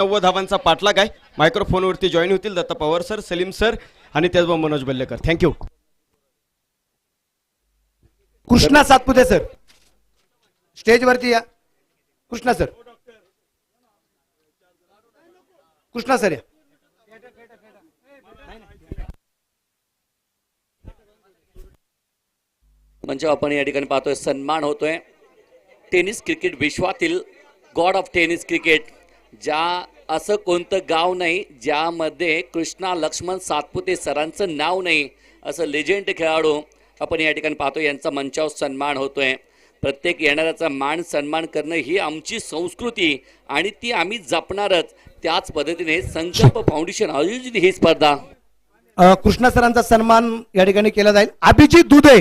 नव्वद धावांचा पाठलाग आहे. मायक्रोफोनवरती जॉईन होतील दत्ता पवार सर सलीम सर आणि त्याचबरोबर Manoj Ballekar. Thank you Krishna Satpute sir. स्टेजवरती या. कृष्णा सर. कृष्णा सर या. म्हणजे आपण या ठिकाणी पाहतोय सन्मान होतोय. टेनिस क्रिकेट विश्वातील गॉड ऑफ टेनिस क्रिकेट. ज्या असं कोणतं गाव नाही ज्यामध्ये कृष्णा लक्ष्मण सातपुते सरांचं नाव नाही असं लेजेंड खेळाडू आपण या ठिकाणी पाहतो यांचा मंचावर सन्मान होतोय. प्रत्येक येणाऱ्याचा मान सन्मान करणं ही आमची संस्कृती आणि ती आम्ही जपणारच. त्याच पद्धतीने संकल्प फाउंडेशन आयोजित ही स्पर्धा. कृष्णा सरांचा सन्मान या ठिकाणी केला जाईल. अभिजित दुधे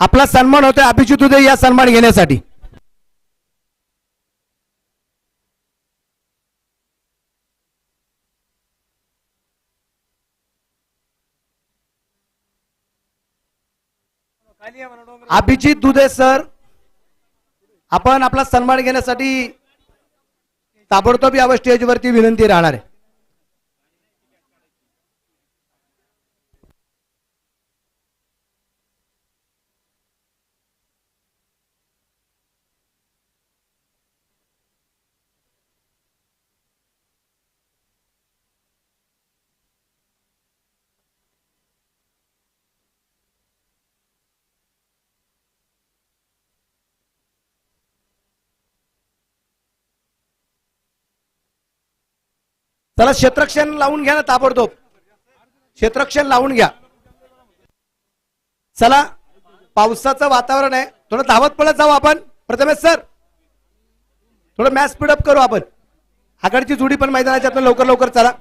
आपला सन्मान होतोय अभिजित दुधे या सन्मान घेण्यासाठी. अभिजित दुधे सर. आपण आपला सन्मान घेण्यासाठी ताबडतोब या स्टेजवरती विनंती राहणार आहे. चला क्षेत्रक्षण लावून घ्या ना ताबडतोब. क्षेत्रक्षण लावून घ्या. चला पावसाचं वातावरण आहे. थोडं धावत पडत जाऊ आपण. प्रथमेश सर थोडं मॅच स्पीडअप करू आपण. आकडची जुडी पण मैदानाच्या लवकर लवकर चला.